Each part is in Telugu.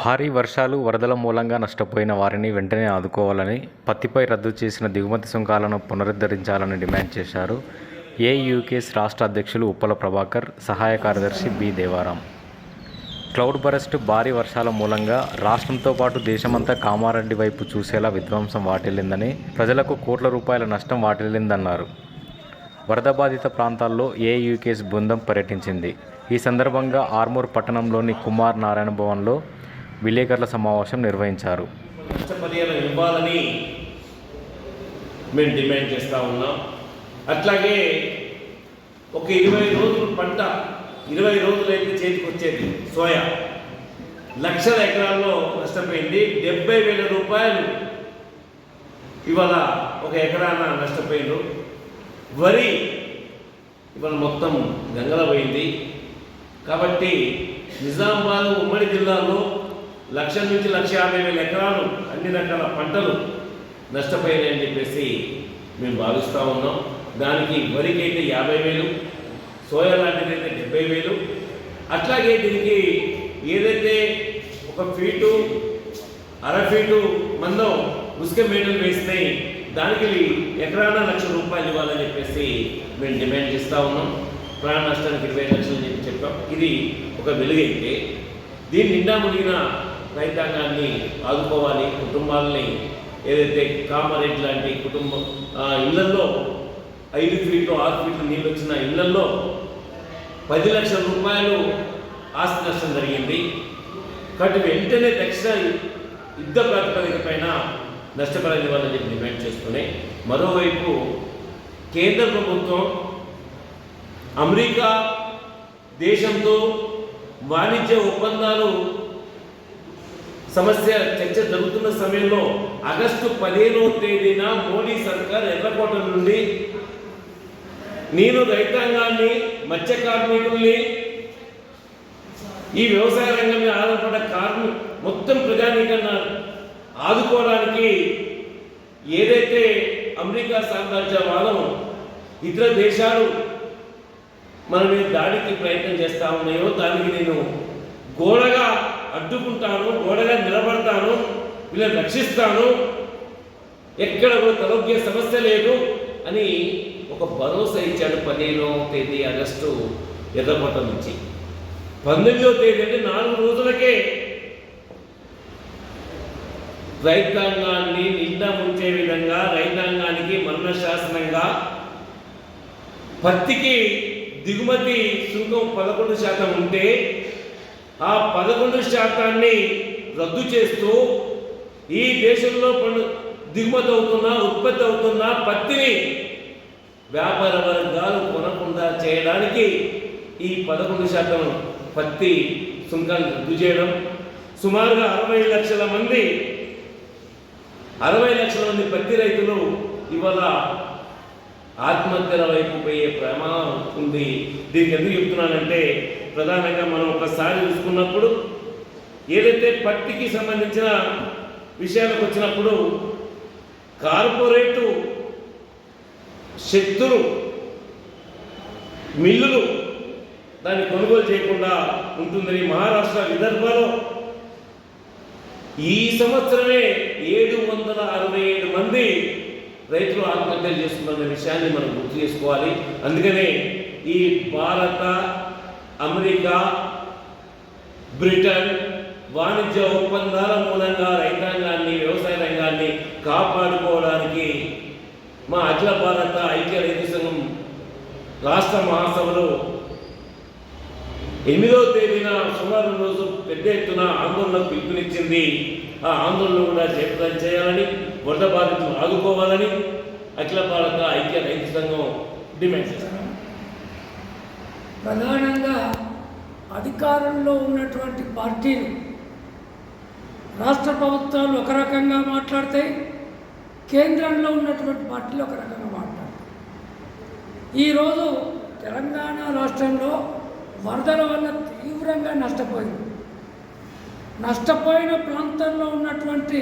భారీ వర్షాలు వరదల మూలంగా నష్టపోయిన వారిని వెంటనే ఆదుకోవాలని పత్తిపై రద్దు చేసిన దిగుమతి సుంకాలను పునరుద్ధరించాలని డిమాండ్ చేశారు ఏయూకేస్ రాష్ట్ర అధ్యక్షులు ఉప్పల ప్రభాకర్ సహాయ కార్యదర్శి బి దేవారాం. క్లౌడ్ బరస్ట్ భారీ వర్షాల మూలంగా రాష్ట్రంతో పాటు దేశమంతా కామారెడ్డి వైపు చూసేలా విధ్వంసం వాటిల్లిందని ప్రజలకు కోట్ల రూపాయల నష్టం వాటిల్లిందన్నారు. వరద బాధిత ప్రాంతాల్లో ఏయూకేస్ బృందం పర్యటించింది. ఈ సందర్భంగా ఆర్మూర్ పట్టణంలోని కుమార్ నారాయణ భవన్లో విలేకరుల సమావేశం నిర్వహించారు. ఇవ్వాలని మేము డిమాండ్ చేస్తూ ఉన్నాం. అట్లాగే ఒక ఇరవై రోజులు పంట ఇరవై రోజులైతే చేతికి వచ్చేది సోయా. లక్షల ఎకరాల్లో నష్టపోయింది. డెబ్బై వేల రూపాయలు ఇవాళ ఒక ఎకరాన నష్టపోయిండు వరి ఇవాళ మొత్తం గంగల పోయింది. కాబట్టి నిజామాబాద్ ఉమ్మడి జిల్లాలో లక్ష నుంచి లక్ష యాభై వేల ఎకరాలు అన్ని రకాల పంటలు నష్టపోయాయని చెప్పేసి మేము భావిస్తూ ఉన్నాం. దానికి వరికి అయితే యాభై వేలు సోయా లాంటిది అయితే డెబ్బై వేలు. అట్లాగే దీనికి ఏదైతే ఒక ఫీటు అర ఫీటు మందం ఉసుక మేడలు వేసినాయి దానికి ఎకరాన లక్ష రూపాయలు ఇవ్వాలని చెప్పేసి మేము డిమాండ్ చేస్తూ ఉన్నాం. ప్రాణ నష్టానికి ఇరవై లక్షలు అని చెప్పి చెప్పాం. ఇది ఒక వెలుగైతే దీని నిండా మునిగిన రైతాంగాన్ని ఆదుకోవాలి కుటుంబాలని ఏదైతే కామారెడ్డి లాంటి కుటుంబం ఆ, ఇళ్ళల్లో ఐదు ఫీట్లు ఆరు ఫీట్లు నీళ్ళు వచ్చిన ఇళ్ళల్లో పది లక్షల రూపాయలు ఆస్తి నష్టం జరిగింది. కాబట్టి వెంటనే దక్షిణ యుద్ధ ప్రాతిపదిక పైన నష్టపరిహారం ఇవ్వాలని చెప్పి డిమాండ్ చేస్తూనే మరోవైపు కేంద్ర ప్రభుత్వం అమెరికా దేశంతో వాణిజ్య ఒప్పందాలు సమస్య చర్చ జరుగుతున్న సమయంలో ఆగస్టు పదిహేనవ తేదీన మోడీ సర్కార్ ఎర్రకోట నుండి నేను రైతాంగాన్ని మత్స్య కార్మికుల్ని ఈ వ్యవసాయ రంగం మీద ఆధారపడ్డ కార్మి మొత్తం ప్రజానీకరణ ఆదుకోవడానికి ఏదైతే అమెరికా సామ్రాజ్యవాదం ఇతర దేశాలు మన మీద దాడికి ప్రయత్నం చేస్తా ఉన్నాయో దానికి నేను గోడగా అడ్డుకుంటాను గోడగా వీళ్ళని రక్షిస్తాను. ఎక్కడ కూడా తలొగ్గే సమస్య లేదు అని ఒక భరోసా ఇచ్చాడు పదిహేనో తేదీ ఆగస్టు ఎర్రకోట నుంచి. పంతొమ్మిదో తేదీ అంటే నాలుగు రోజులకే రైతాంగాన్ని నిండా ముంచే విధంగా రైతాంగానికి మరణ శాసనంగా పత్తికి దిగుమతి సుంకం పదకొండు శాతం ఉంటే ఆ పదకొండు శాతాన్ని రద్దు చేస్తూ ఈ దేశంలో పండు దిగుమతి అవుతున్న ఉత్పత్తి అవుతున్న పత్తిని వ్యాపార వర్గాలు కొనకుండా చేయడానికి ఈ పదకొండు శాతం పత్తి సుంకాన్ని రద్దు చేయడం సుమారుగా అరవై లక్షల మంది అరవై లక్షల మంది పత్తి రైతులు ఇవాళ ఆత్మహత్యల వైపు పోయే ప్రమాదం ఉంది. దీనికి ఎందుకు చెప్తున్నానంటే ప్రధానంగా మనం ఒకసారి చూసుకున్నప్పుడు ఏదైతే పత్తికి సంబంధించిన విషయాలకు వచ్చినప్పుడు కార్పొరేటు శక్తులు మిల్లులు దాన్ని కొనుగోలు చేయకుండా ఉంటుందని మహారాష్ట్ర విదర్భలో ఈ సంవత్సరమే ఏడు వందల అరవై ఏడు మంది రైతులు ఆత్మహత్యలు చేస్తున్న విషయాన్ని మనం గుర్తు చేసుకోవాలి. అందుకనే ఈ భారత అమెరికా బ్రిటన్ వాణిజ్య ఒప్పందాల మూలంగా రైతాంగాన్ని వ్యవసాయ రంగాన్ని కాపాడుకోవడానికి మా అఖిల భారత ఐక్య రైతు సంఘం రాష్ట్ర మహాసభలో ఎనిమిదో తేదీన సోమవారం రోజు పెద్ద ఎత్తున ఆందోళనకు పిలుపునిచ్చింది. ఆ ఆందోళన కూడా జయప్రదం చేయాలని వరద బాధితులు ఆదుకోవాలని అఖిల భారత ఐక్య రైతు సంఘం డిమాండ్ చేశారు ప్రధానంగా అధికారంలో ఉన్నటువంటి పార్టీలు రాష్ట్ర ప్రభుత్వాలు ఒక రకంగా మాట్లాడతాయి కేంద్రంలో ఉన్నటువంటి పార్టీలు ఒక రకంగా మాట్లాడతాయి. ఈరోజు తెలంగాణ రాష్ట్రంలో వరదల వల్ల తీవ్రంగా నష్టపోయింది. నష్టపోయిన ప్రాంతంలో ఉన్నటువంటి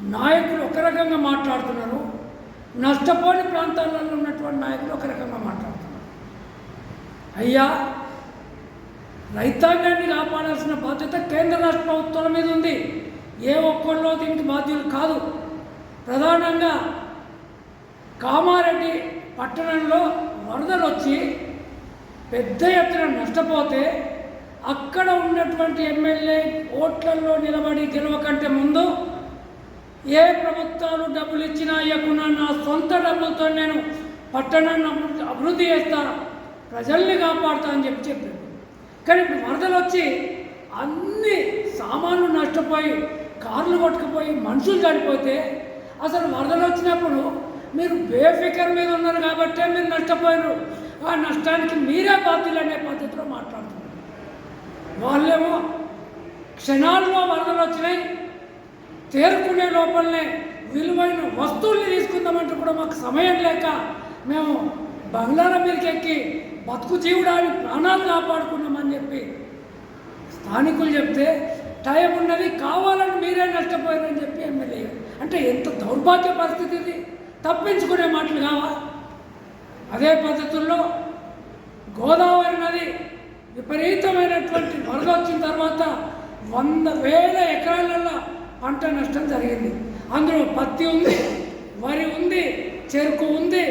నాయకులు ఒక రకంగా మాట్లాడుతున్నారు. నష్టపోయిన ప్రాంతాలలో ఉన్నటువంటి నాయకులు ఒక రకంగా మాట్లాడుతున్నారు. అయ్యా రైతాంగాన్ని కాపాడాల్సిన బాధ్యత కేంద్ర రాష్ట్ర ప్రభుత్వాల మీద ఉంది. ఏ ఒక్కళ్ళో దీనికి బాధ్యులు కాదు. ప్రధానంగా కామారెడ్డి పట్టణంలో వరదలు వచ్చి పెద్ద ఎత్తున నష్టపోతే అక్కడ ఉన్నటువంటి ఎమ్మెల్యే ఓట్లలో నిలబడి గెలవకంటే ముందు ఏ ప్రభుత్వాలు డబ్బులు ఇచ్చినా ఇవ్వకుండా నా సొంత డబ్బులతో నేను పట్టణాన్ని అభివృద్ధి అభివృద్ధి చేస్తా ప్రజల్ని కాపాడుతా అని చెప్పి చెప్పాను కానీ ఇప్పుడు వరదలు వచ్చి అన్ని సామాన్లు నష్టపోయి కార్లు కొట్టుకుపోయి మనుషులు చనిపోతే అసలు వరదలు వచ్చినప్పుడు మీరు బేఫికర్ మీద ఉన్నారు కాబట్టే మీరు నష్టపోయారు ఆ నష్టానికి మీరే బాధ్యులు అనే పద్ధతిలో మాట్లాడుతున్నారు. వాళ్ళేమో క్షణాల్లో వరదలు వచ్చినాయి తేరుకునే లోపలనే విలువైన వస్తువుల్ని తీసుకుందామంటే కూడా మాకు సమయం లేక మేము బంగ్లాల మీదకి ఎక్కి బతుకు జీవుడాన్ని ప్రాణాలు కాపాడుకున్నామని చెప్పి స్థానికులు చెప్తే టైం ఉన్నది కావాలని మీరే నష్టపోయారని చెప్పి ఎమ్మెల్యే అంటే ఎంత దౌర్భాగ్య పరిస్థితి ఇది? తప్పించుకునే మాటలు కావా? అదే పద్ధతుల్లో గోదావరి నది విపరీతమైనటువంటి వరద వచ్చిన తర్వాత వంద వేల ఎకరాలలో పంట నష్టం జరిగింది. అందులో పత్తి ఉంది వరి ఉంది చెరుకు ఉంది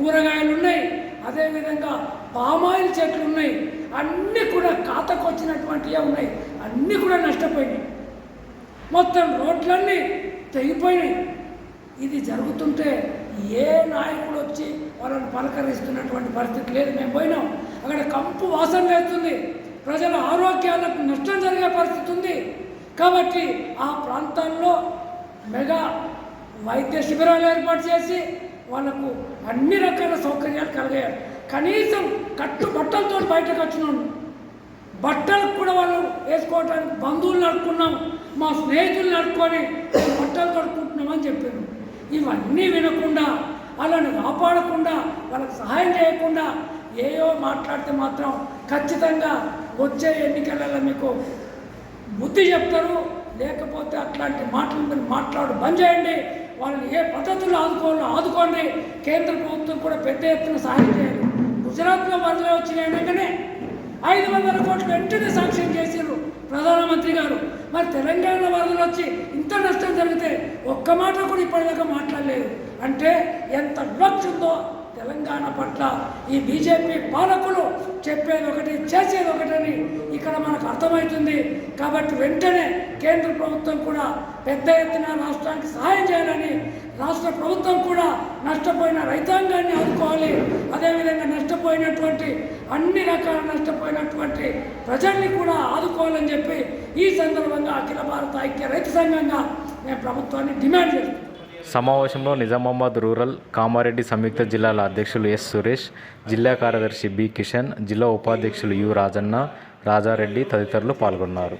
కూరగాయలు ఉన్నాయి అదేవిధంగా పామాయిల్ చెట్లు ఉన్నాయి అన్నీ కూడా కాతకొచ్చినటువంటివే ఉన్నాయి. అన్నీ కూడా నష్టపోయినాయి. మొత్తం రోడ్లన్నీ తెగిపోయినాయి. ఇది జరుగుతుంటే ఏ నాయకుడు వచ్చి వాళ్ళని పలకరిస్తున్నటువంటి పరిస్థితి లేదు. మేము పోయినాం. అక్కడ కంపు వాసన లేస్తుంది. ప్రజల ఆరోగ్యాలకు నష్టం జరిగే పరిస్థితి ఉంది. కాబట్టి ఆ ప్రాంతాల్లో మెగా వైద్య శిబిరాలు ఏర్పాటు చేసి వాళ్ళకు అన్ని రకాల సౌకర్యాలు కలిగాయి. కనీసం కట్టు బట్టలతో బయటకు వచ్చినాను బట్టలకు కూడా వాళ్ళు వేసుకోవటానికి బంధువులు నడుపుకున్నాం. మా స్నేహితులు నడుపుకొని బట్టలు కడుక్కుంటున్నామని చెప్పారు. ఇవన్నీ వినకుండా వాళ్ళని కాపాడకుండా వాళ్ళకి సహాయం చేయకుండా ఏయో మాట్లాడితే మాత్రం ఖచ్చితంగా వచ్చే ఎన్నికలలో మీకు బుద్ధి చెప్తారు. లేకపోతే అట్లాంటి మాటలు మీరు మాట్లాడు బంద్ చేయండి. వాళ్ళని ఏ పద్ధతుల్లో ఆదుకోవాలో ఆదుకోండి. కేంద్ర ప్రభుత్వం కూడా పెద్ద ఎత్తున సహాయం చేయాలి. గుజరాత్లో వరదలు వచ్చినాయి అనగానే ఐదు వందల కోట్లు వెంటనే సాంక్షన్ చేశారు ప్రధానమంత్రి గారు. మరి తెలంగాణలో వరదలు వచ్చి ఇంత నష్టం జరిగితే ఒక్క మాట కూడా ఇప్పటిదాకా మాట్లాడలేదు. అంటే ఎంత వివక్ష ఉందో తెలంగాణ పట్ల ఈ బీజేపీ పాలకులు చెప్పేది ఒకటి చేసేది ఒకటని ఇక్కడ మనకు అర్థమవుతుంది. కాబట్టి వెంటనే కేంద్ర ప్రభుత్వం కూడా పెద్ద ఎత్తున రాష్ట్రానికి సహాయం చేయాలని రాష్ట్ర ప్రభుత్వం కూడా నష్టపోయిన రైతాంగాన్ని ఆదుకోవాలి. అదేవిధంగా నష్టపోయినటువంటి అన్ని రకాల నష్టపోయినటువంటి ప్రజల్ని కూడా ఆదుకోవాలని చెప్పి ఈ సందర్భంగా అఖిల భారత ఐక్య రైతు సంఘంగా మేము ప్రభుత్వాన్ని డిమాండ్ చేస్తున్నాం సమావేశంలో నిజామాబాద్ రూరల్ కామారెడ్డి సంయుక్త జిల్లాల అధ్యక్షులు ఎస్ సురేష్ జిల్లా కార్యదర్శి బి కిషన్ జిల్లా ఉపాధ్యక్షులు యు రాజన్న రాజారెడ్డి తదితరులు పాల్గొన్నారు.